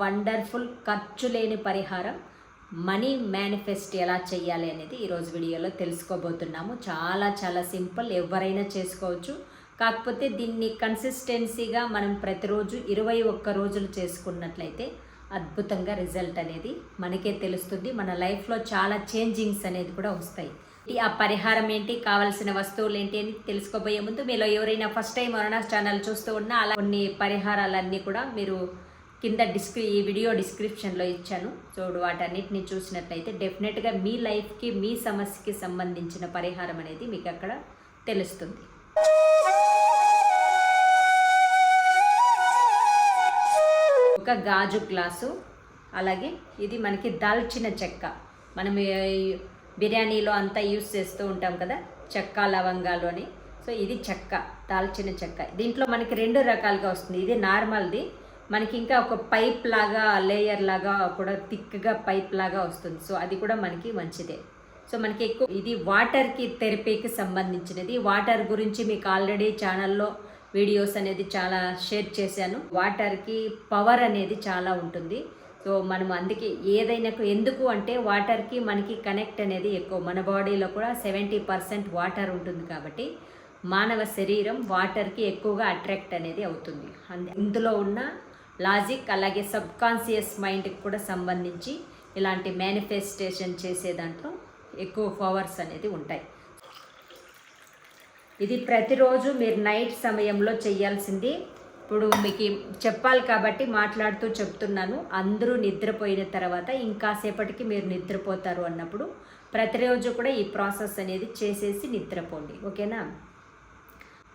Wonderful ఖర్చు లేని పరిహారం మనీ మేనిఫెస్ట్ ఎలా చేయాలి అనేది ఈరోజు వీడియోలో తెలుసుకోబోతున్నాము. చాలా చాలా సింపుల్ ఎవరైనా చేసుకోవచ్చు. కాకపోతే దీన్ని కన్సిస్టెన్సీగా మనం ప్రతిరోజు ఇరవై ఒక్క రోజులు చేసుకున్నట్లయితే అద్భుతంగా రిజల్ట్ అనేది మనకే తెలుస్తుంది. మన లైఫ్లో చాలా చేంజింగ్స్ అనేది కూడా వస్తాయి. ఆ పరిహారం ఏంటి కావాల్సిన వస్తువులు ఏంటి అని తెలుసుకోబోయే ముందు మీలో ఎవరైనా ఫస్ట్ టైం అరుణ ఛానల్ చూస్తూ ఉన్నా అలా కొన్ని పరిహారాలన్నీ కూడా మీరు కింద డిస్క్రి ఈ వీడియో డిస్క్రిప్షన్లో ఇచ్చాను. చూడు వాటన్నిటిని చూసినట్లయితే డెఫినెట్గా మీ లైఫ్కి మీ సమస్యకి సంబంధించిన పరిహారం అనేది మీకు అక్కడ తెలుస్తుంది. ఒక గాజు గ్లాసు అలాగే ఇది మనకి దాల్చిన చెక్క. మనం బిర్యానీలో అంతా యూస్ చేస్తూ ఉంటాం కదా చెక్క లవంగాలు అని. సో ఇది చెక్క దాల్చిన చెక్క. దీంట్లో మనకి రెండు రకాలుగా వస్తుంది. ఇది నార్మల్ది మనకి ఇంకా ఒక పైప్ లాగా లేయర్ లాగా కూడా థిక్గా పైప్ లాగా వస్తుంది. సో అది కూడా మనకి మంచిదే. సో మనకి ఎక్కువ ఇది వాటర్కి థెరపీకి సంబంధించినది. వాటర్ గురించి మీకు ఆల్రెడీ ఛానల్లో వీడియోస్ అనేది చాలా షేర్ చేశాను. వాటర్కి పవర్ అనేది చాలా ఉంటుంది. సో మనం అందుకే ఏదైనా ఎందుకు అంటే వాటర్కి మనకి కనెక్ట్ అనేది ఎక్కువ. మన బాడీలో కూడా సెవెంటీ పర్సెంట్ వాటర్ ఉంటుంది కాబట్టి మానవ శరీరం వాటర్కి ఎక్కువగా అట్రాక్ట్ అనేది అవుతుంది. అంద- ఇందులో ఉన్న లాజిక్ అలాగే సబ్ కాన్షియస్ మైండ్కి కూడా సంబంధించి ఇలాంటి మేనిఫెస్టేషన్ చేసే దాంట్లో ఎక్కువ పవర్స్ అనేది ఉంటాయి. ఇది ప్రతిరోజు మీరు నైట్ సమయంలో చేయాల్సింది. ఇప్పుడు మీకు చెప్పాలి కాబట్టి మాట్లాడుతూ చెప్తున్నాను. అందరూ నిద్రపోయిన తర్వాత ఇంకాసేపటికి మీరు నిద్రపోతారు అన్నప్పుడు ప్రతిరోజు కూడా ఈ ప్రాసెస్ అనేది చేసేసి నిద్రపోండి. ఓకేనా?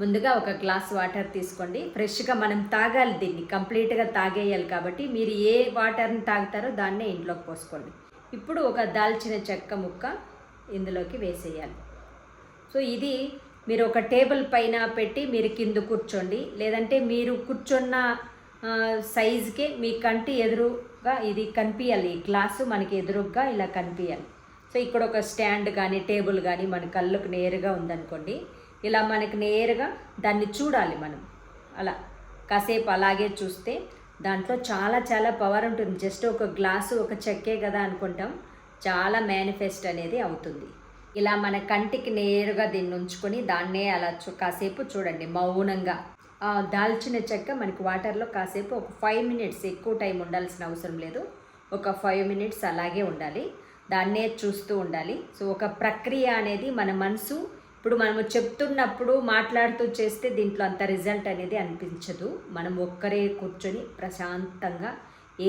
ముందుగా ఒక గ్లాస్ వాటర్ తీసుకోండి. ఫ్రెష్గా మనం తాగాలి దీన్ని. కంప్లీట్గా తాగేయాలి కాబట్టి మీరు ఏ వాటర్ని తాగుతారో దాన్నే ఇంట్లోకి పోసుకోండి. ఇప్పుడు ఒక దాల్చిన చెక్క ముక్క ఇందులోకి వేసేయాలి. సో ఇది మీరు ఒక టేబుల్ పైన పెట్టి మీరు కింద కూర్చోండి. లేదంటే మీరు కూర్చున్న సైజుకే మీ కంటి ఎదురుగా ఇది కనిపించాలి ఈ గ్లాసు మనకి ఎదురుగా ఇలా కనిపించాలి సో ఇక్కడ ఒక స్టాండ్ కానీ టేబుల్ కానీ మన కళ్ళకు నేరుగా ఉందనుకోండి. ఇలా మనకి నేరుగా దాన్ని చూడాలి మనం. అలా కాసేపు అలాగే చూస్తే దాంట్లో చాలా చాలా పవర్ ఉంటుంది. జస్ట్ ఒక గ్లాసు ఒక చెక్కే కదా అనుకుంటాం. చాలా మేనిఫెస్ట్ అనేది అవుతుంది. ఇలా మన కంటికి నేరుగా దీన్ని ఉంచుకొని దాన్నే అలా చూ కాసేపు చూడండి మౌనంగా. దాల్చిన చెక్క మనకి వాటర్లో కాసేపు ఒక ఫైవ్ మినిట్స్ ఎక్కువ టైం ఉండాల్సిన అవసరం లేదు. ఒక ఫైవ్ మినిట్స్ అలాగే ఉండాలి. దాన్నే చూస్తూ ఉండాలి. సో ఒక ప్రక్రియ అనేది మన మనసు ఇప్పుడు మనము చెప్తున్నప్పుడు మాట్లాడుతూ చేస్తే దీంట్లో అంత రిజల్ట్ అనేది అనిపించదు. మనం ఒక్కరే కూర్చొని ప్రశాంతంగా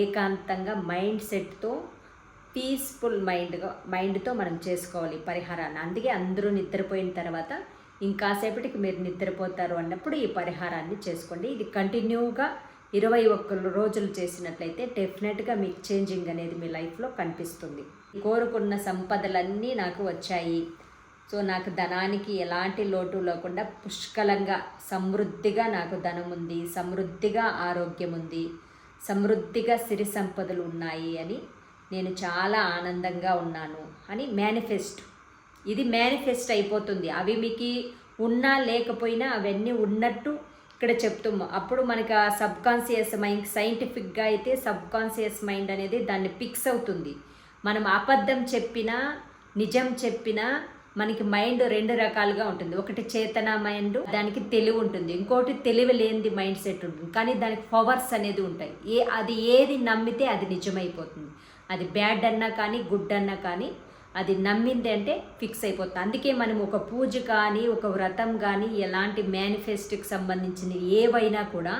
ఏకాంతంగా మైండ్ సెట్తో పీస్ఫుల్ మైండ్గా మైండ్తో మనం చేసుకోవాలి పరిహారాన్ని. అందుకే అందరూ నిద్రపోయిన తర్వాత ఇంకాసేపటికి మీరు నిద్రపోతారు అన్నప్పుడు ఈ పరిహారాన్ని చేసుకోండి. ఇది కంటిన్యూగా ఇరవై ఒక్క రోజులు చేసినట్లయితే డెఫినెట్గా మీకు చేంజింగ్ అనేది మీ లైఫ్లో కనిపిస్తుంది. కోరుకున్న సంపదలన్నీ నాకు వచ్చాయి. సో నాకు ధనానికి ఎలాంటి లోటు లేకుండా పుష్కలంగా సమృద్ధిగా నాకు ధనం ఉంది సమృద్ధిగా ఆరోగ్యం ఉంది సమృద్ధిగా సిరి సంపదలు ఉన్నాయి అని నేను చాలా ఆనందంగా ఉన్నాను అని మేనిఫెస్ట్ ఇది మేనిఫెస్ట్ అయిపోతుంది. అవి మీకు ఉన్నా లేకపోయినా అవన్నీ ఉన్నట్టు ఇక్కడ చెప్తాము. అప్పుడు మనకి ఆ సబ్ కాన్షియస్ మైండ్ సైంటిఫిక్గా అయితే సబ్ కాన్షియస్ మైండ్ అనేది దాన్ని ఫిక్స్ అవుతుంది. మనం అబద్ధం చెప్పినా నిజం చెప్పినా మనకి మైండ్ రెండు రకాలుగా ఉంటుంది. ఒకటి చేతన మైండ్ దానికి తెలివి ఉంటుంది. ఇంకోటి తెలివి లేనిది మైండ్ సెట్ ఉంటుంది. కానీ దానికి పవర్స్ అనేది ఉంటాయి. ఏ అది ఏది నమ్మితే అది నిజమైపోతుంది. అది బ్యాడ్ అన్నా కానీ గుడ్ అన్నా కానీ అది నమ్మింది అంటే ఫిక్స్ అయిపోతుంది. అందుకే మనం ఒక పూజ కానీ ఒక వ్రతం కానీ ఎలాంటి మేనిఫెస్టోకి సంబంధించినవి ఏవైనా కూడా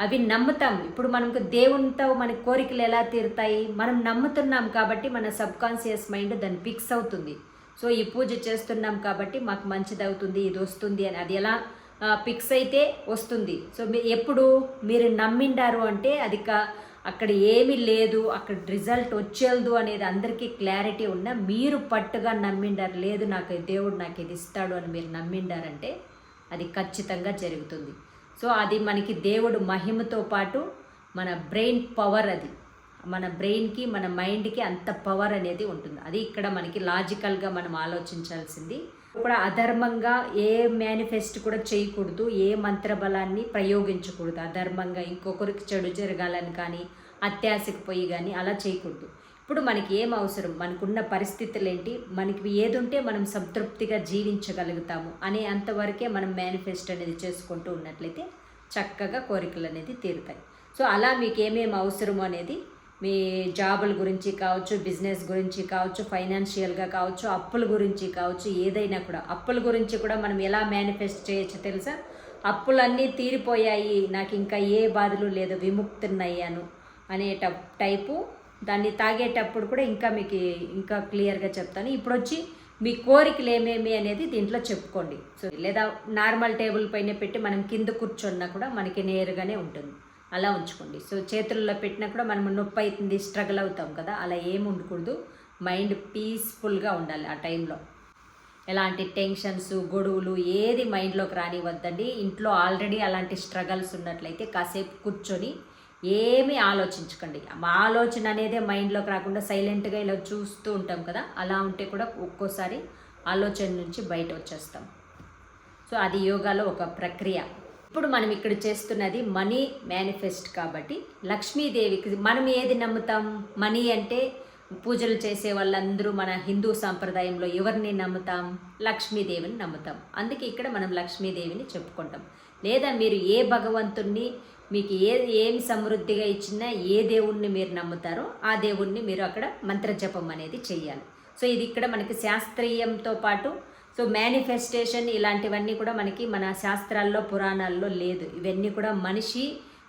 అవి నమ్ముతాం. ఇప్పుడు మనకు దేవునితో మన కోరికలు ఎలా తీరుతాయి? మనం నమ్ముతున్నాం కాబట్టి మన సబ్కాన్షియస్ మైండ్ దాన్ని ఫిక్స్ అవుతుంది. సో ఈ పూజ చేస్తున్నాం కాబట్టి మాకు మంచిది అవుతుంది ఇది వస్తుంది అని. అది ఎలా ఫిక్స్ అయితే వస్తుంది. సో మీ ఎప్పుడు మీరు నమ్మిండారు అంటే అది అక్కడ ఏమీ లేదు అక్కడ రిజల్ట్ వచ్చేదు అనేది అందరికీ క్లారిటీ ఉన్న మీరు పట్టుగా నమ్మిండారు లేదు నాకు దేవుడు నాకు ఇది ఇస్తాడు అని మీరు నమ్మిండారంటే అది ఖచ్చితంగా జరుగుతుంది. సో అది మనకి దేవుడు మహిమతో పాటు మన బ్రెయిన్ పవర్ అది. మన బ్రెయిన్కి మన మైండ్కి అంత పవర్ అనేది ఉంటుంది. అది ఇక్కడ మనకి లాజికల్గా మనం ఆలోచించాల్సింది. కూడా అధర్మంగా ఏ మేనిఫెస్ట్ కూడా చేయకూడదు ఏ మంత్రబలాన్ని ప్రయోగించకూడదు. అధర్మంగా ఇంకొకరికి చెడు జరగాలని కానీ అత్యాశకు పోయి కానీ అలా చేయకూడదు. ఇప్పుడు మనకి ఏం అవసరం? మనకున్న పరిస్థితులు ఏంటి మనకి ఏదుంటే మనం సంతృప్తిగా జీవించగలుగుతాము అనే అంతవరకే మనం మేనిఫెస్ట్ అనేది చేసుకుంటూ ఉన్నట్లయితే చక్కగా కోరికలు అనేది తీరుతాయి. సో అలా మీకు ఏమేమి అవసరమో అనేది మీ జాబుల గురించి కావచ్చు బిజినెస్ గురించి కావచ్చు ఫైనాన్షియల్గా కావచ్చు అప్పుల గురించి కావచ్చు ఏదైనా కూడా. అప్పుల గురించి కూడా మనం ఎలా మేనిఫెస్ట్ చేయొచ్చు తెలుసా? అప్పులన్నీ తీరిపోయాయి నాకు ఇంకా ఏ బాధలు లేదు విముక్తున్నయ్యాను అనే ట- టైపు. దాన్ని తాగేటప్పుడు కూడా ఇంకా మీకు ఇంకా క్లియర్గా చెప్తాను. ఇప్పుడు వచ్చి మీ కోరికలు ఏమేమి అనేది దీంట్లో చెప్పుకోండి. సో లేదా నార్మల్ టేబుల్ పైన పెట్టి మనం కింద కూర్చున్నా కూడా మనకి నేరుగానే ఉంటుంది. అలా ఉంచుకోండి. సో చేతుల్లో పెట్టినా కూడా మనం నొప్పి అవుతుంది స్ట్రగుల్ అవుతాం కదా అలా ఏమి ఉండకూడదు. మైండ్ పీస్ఫుల్గా ఉండాలి ఆ టైంలో. ఎలాంటి టెన్షన్స్ గొడవలు ఏది మైండ్లోకి రానివద్దండి ఇంట్లో ఆల్రెడీ అలాంటి స్ట్రగల్స్ ఉన్నట్లయితే కాసేపు కూర్చొని ఏమీ ఆలోచించకండి. మా ఆలోచన అనేదే మైండ్లోకి రాకుండా సైలెంట్గా ఇలా చూస్తూ ఉంటాం కదా అలా ఉంటే కూడా ఒక్కోసారి ఆలోచన నుంచి బయట వచ్చేస్తాం. సో అది యోగాలో ఒక ప్రక్రియ. ఇప్పుడు మనం ఇక్కడ చేస్తున్నది మనీ మేనిఫెస్ట్ కాబట్టి లక్ష్మీదేవికి మనం ఏది నమ్ముతాం? మనీ అంటే పూజలు చేసే వాళ్ళందరూ మన హిందూ సాంప్రదాయంలో ఎవరిని నమ్ముతాం? లక్ష్మీదేవిని నమ్ముతాం. అందుకే ఇక్కడ మనం లక్ష్మీదేవిని చెప్పుకుంటాం. లేదా మీరు ఏ భగవంతుణ్ణి మీకు ఏ ఏమి సమృద్ధిగా ఇచ్చినా ఏ దేవుణ్ణి మీరు నమ్ముతారో ఆ దేవుణ్ణి మీరు అక్కడ మంత్రజపం అనేది చేయాలి సో ఇది ఇక్కడ మనకి శాస్త్రీయంతో పాటు సో మేనిఫెస్టేషన్ ఇలాంటివన్నీ కూడా మనకి మన శాస్త్రాల్లో పురాణాల్లో లేదు. ఇవన్నీ కూడా మనిషి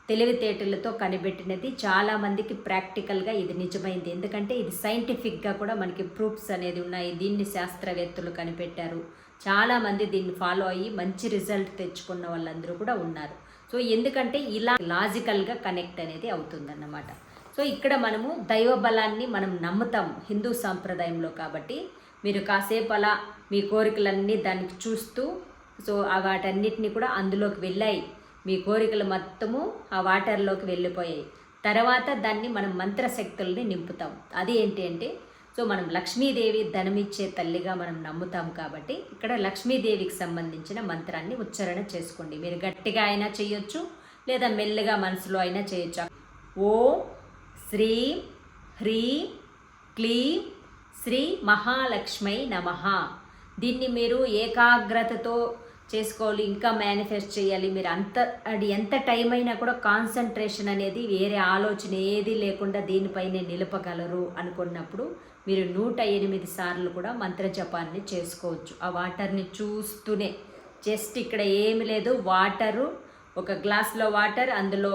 తెలివితేటలతో కనిపెట్టినది. చాలా మందికి ప్రాక్టికల్గా ఇది నిజమైంది. ఎందుకంటే ఇది సైంటిఫిక్గా కూడా మనకి ప్రూఫ్స్ అనేది ఉన్నాయి. దీన్ని శాస్త్రవేత్తలు కనిపెట్టారు. చాలామంది దీన్ని ఫాలో అయ్యి మంచి రిజల్ట్ తెచ్చుకున్న వాళ్ళందరూ కూడా ఉన్నారు. సో ఎందుకంటే ఇలా లాజికల్గా కనెక్ట్ అనేది అవుతుందన్నమాట. సో ఇక్కడ మనము దైవ బలాన్ని మనం నమ్ముతాం హిందూ సాంప్రదాయంలో కాబట్టి. మీరు కాసేపు అలా మీ కోరికలన్నీ దానికి చూస్తూ సో ఆ వాటన్నిటిని కూడా అందులోకి వెళ్ళాయి. మీ కోరికలు మొత్తము ఆ వాటర్లోకి వెళ్ళిపోయాయి. తర్వాత దాన్ని మనం మంత్రశక్తుల్ని నింపుతాం. అది ఏంటి అంటే సో మనం లక్ష్మీదేవి ధనమిచ్చే తల్లిగా మనం నమ్ముతాం కాబట్టి ఇక్కడ లక్ష్మీదేవికి సంబంధించిన మంత్రాన్ని ఉచ్చారణ చేసుకోండి. మీరు గట్టిగా అయినా చేయొచ్చు లేదా మెల్లగా మనసులో అయినా చేయొచ్చు. ఓ శ్రీ హ్రీ క్లీ శ్రీ మహాలక్ష్మై నమః. దీన్ని మీరు ఏకాగ్రతతో చేసుకోవాలి ఇంకా మేనిఫెస్ట్ చేయాలి. మీరు అంత అది ఎంత టైం అయినా కూడా కాన్సన్ట్రేషన్ అనేది వేరే ఆలోచన ఏది లేకుండా దీనిపైనే నిలపగలరు అనుకున్నప్పుడు మీరు నూట ఎనిమిది సార్లు కూడా మంత్రజపాన్ని చేసుకోవచ్చు. ఆ వాటర్ని చూస్తూనే జస్ట్ ఇక్కడ ఏమి లేదు. వాటరు ఒక గ్లాస్లో వాటర్ అందులో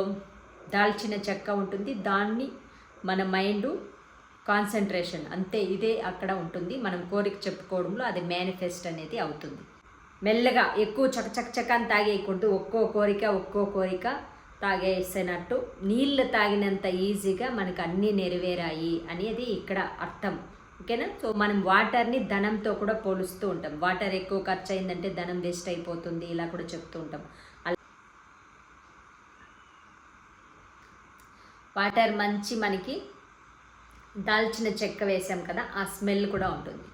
దాల్చిన చెక్క ఉంటుంది. దాన్ని మన మైండ్ కాన్సన్ట్రేషన్. అంతే ఇదే అక్కడ ఉంటుంది. మనం కోరిక చెప్పుకోవడంలో అది మేనిఫెస్ట్ అనేది అవుతుంది. మెల్లగా ఎక్కువ చక చక తాగేయకూడదు. ఒక్కో కోరిక ఒక్కో కోరిక తాగేసినట్టు. నీళ్ళు తాగినంత ఈజీగా మనకు అన్నీ నెరవేరాయి అనేది ఇక్కడ అర్థం. ఓకేనా? సో మనం వాటర్ని ధనంతో కూడా పోలుస్తూ ఉంటాం. వాటర్ ఎక్కువ ఖర్చు అయిందంటే ధనం వేస్ట్ అయిపోతుంది. ఇలా కూడా చెప్తూ ఉంటాం. అలా వాటర్ మంచి మనకి దాల్చిన చెక్క వేసాం కదా ఆ స్మెల్ కూడా ఉంటుంది.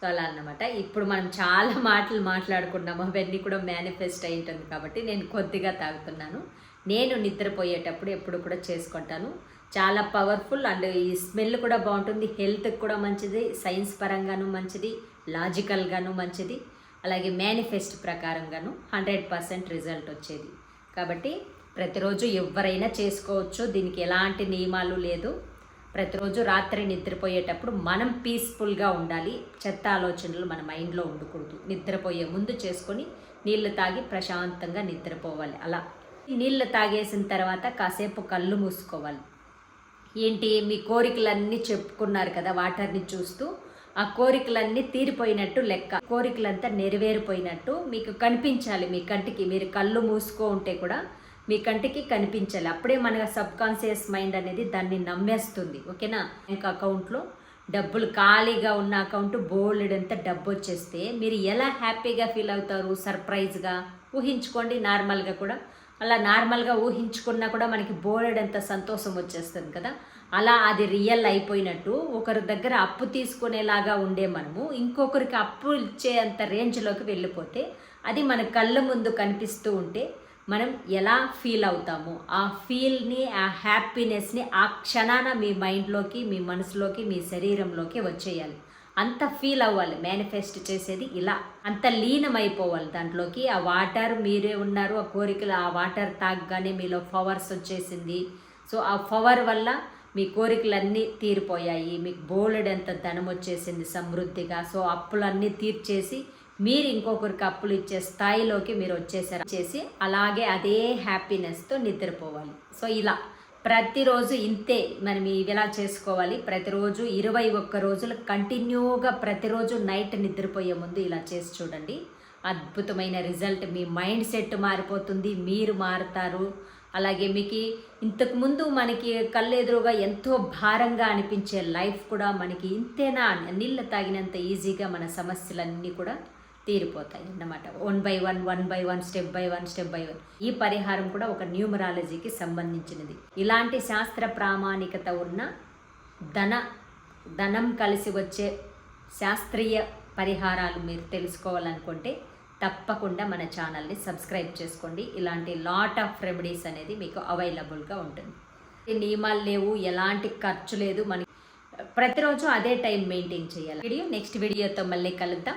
సో అలా అన్నమాట. ఇప్పుడు మనం చాలా మాటలు మాట్లాడుకున్నాము అవన్నీ కూడా మేనిఫెస్ట్ అయి ఉంటుంది కాబట్టి నేను కొద్దిగా తాగుతున్నాను. నేను నిద్రపోయేటప్పుడు ఎప్పుడు కూడా చేసుకుంటాను. చాలా పవర్ఫుల్ అండ్ ఈ స్మెల్ కూడా బాగుంటుంది హెల్త్కి కూడా మంచిది సైన్స్ పరంగాను మంచిది లాజికల్గాను మంచిది. అలాగే మేనిఫెస్ట్ ప్రకారంగాను హండ్రెడ్ పర్సెంట్ రిజల్ట్ వచ్చేది. కాబట్టి ప్రతిరోజు ఎవరైనా చేసుకోవచ్చు దీనికి ఎలాంటి నియమాలు లేదు. ప్రతిరోజు రాత్రి నిద్రపోయేటప్పుడు మనం పీస్ఫుల్గా ఉండాలి. చెత్త ఆలోచనలు మన మైండ్లో ఉండకూడదు. నిద్రపోయే ముందు చేసుకొని నీళ్ళు తాగి ప్రశాంతంగా నిద్రపోవాలి. అలా నీళ్ళు తాగేసిన తర్వాత కాసేపు కళ్ళు మూసుకోవాలి. ఏంటి? మీ కోరికలన్నీ చెప్పుకున్నారు కదా వాటర్ని చూస్తూ. ఆ కోరికలన్నీ తీరిపోయినట్టు లెక్క. కోరికలంతా నెరవేరిపోయినట్టు మీకు కనిపించాలి మీ కంటికి. మీరు కళ్ళు మూసుకో ఉంటే కూడా మీ కంటికి కనిపించాలి. అప్పుడే మన సబ్ కాన్షియస్ మైండ్ అనేది దాన్ని నమ్మేస్తుంది. ఓకేనా? బ్యాంక్ అకౌంట్లో డబ్బులు ఖాళీగా ఉన్న అకౌంట్ బోల్డెంత డబ్బు వచ్చేస్తే మీరు ఎలా హ్యాపీగా ఫీల్ అవుతారు? సర్ప్రైజ్గా ఊహించుకోండి. నార్మల్గా కూడా అలా నార్మల్గా ఊహించుకున్నా కూడా మనకి బోలెడంత సంతోషం వచ్చేస్తుంది కదా. అలా అది రియల్ అయిపోయినట్టు ఒకరి దగ్గర అప్పు తీసుకునేలాగా ఉండే మనము ఇంకొకరికి అప్పు ఇచ్చే అంత రేంజ్లోకి వెళ్ళిపోతే అది మన కళ్ళ ముందు కనిపిస్తూ ఉంటే మనం ఎలా ఫీల్ అవుతాము ఆ ఫీల్ని ఆ హ్యాపీనెస్ని ఆ క్షణాన మీ మైండ్లోకి మీ మనసులోకి మీ శరీరంలోకి వచ్చేయాలి. అంత ఫీల్ అవ్వాలి మేనిఫెస్ట్ చేసేది ఇలా. అంత లీనమైపోవాలి దాంట్లోకి. ఆ వాటర్ మీరే ఉన్నారు ఆ కోరికలు ఆ వాటర్ తాగగానే మీలో పవర్స్ వచ్చేసింది. సో ఆ పవర్ వల్ల మీ కోరికలన్నీ తీరిపోయాయి మీకు బోలెడంత ధనం వచ్చేసింది సమృద్ధిగా. సో అప్పులన్నీ తీర్చేసి మీరు ఇంకొకరికి అప్పులు ఇచ్చే స్థాయిలోకి మీరు వచ్చేసారు. చేసి అలాగే అదే హ్యాపీనెస్తో నిద్రపోవాలి. సో ఇలా ప్రతిరోజు ఇంతే మనం ఇలా చేసుకోవాలి? ప్రతిరోజు ఇరవై ఒక్క రోజులు కంటిన్యూగా ప్రతిరోజు నైట్ నిద్రపోయే ముందు ఇలా చేసి చూడండి. అద్భుతమైన రిజల్ట్. మీ మైండ్ సెట్ మారిపోతుంది. మీరు మారుతారు. అలాగే మీకు ఇంతకుముందు మనకి కళ్ళెదురుగా ఎంతో భారంగా అనిపించే లైఫ్ కూడా మనకి ఇంతేనా? నీళ్ళు తాగినంత ఈజీగా మన సమస్యలన్నీ కూడా తీరిపోతాయి అన్నమాట. One by one one by one step by one step by one ఈ పరిహారం కూడా ఒక న్యూమరాలజీకి సంబంధించినది. ఇలాంటి శాస్త్ర ప్రామాణికత ఉన్న ధన ధనం కలిసి వచ్చే శాస్త్రీయ పరిహారాలు మీరు తెలుసుకోవాలనుకుంటే తప్పకుండా మన ఛానల్ని సబ్స్క్రైబ్ చేసుకోండి. ఇలాంటి లాట్ ఆఫ్ రెమెడీస్ అనేది మీకు అవైలబుల్గా ఉంటుంది. ఈ నియమాలు లేవు ఎలాంటి ఖర్చు లేదు మనకి ప్రతిరోజు అదే టైం మెయింటైన్ చేయాలి. వీడియో నెక్స్ట్ వీడియోతో మళ్ళీ కలుద్దాం.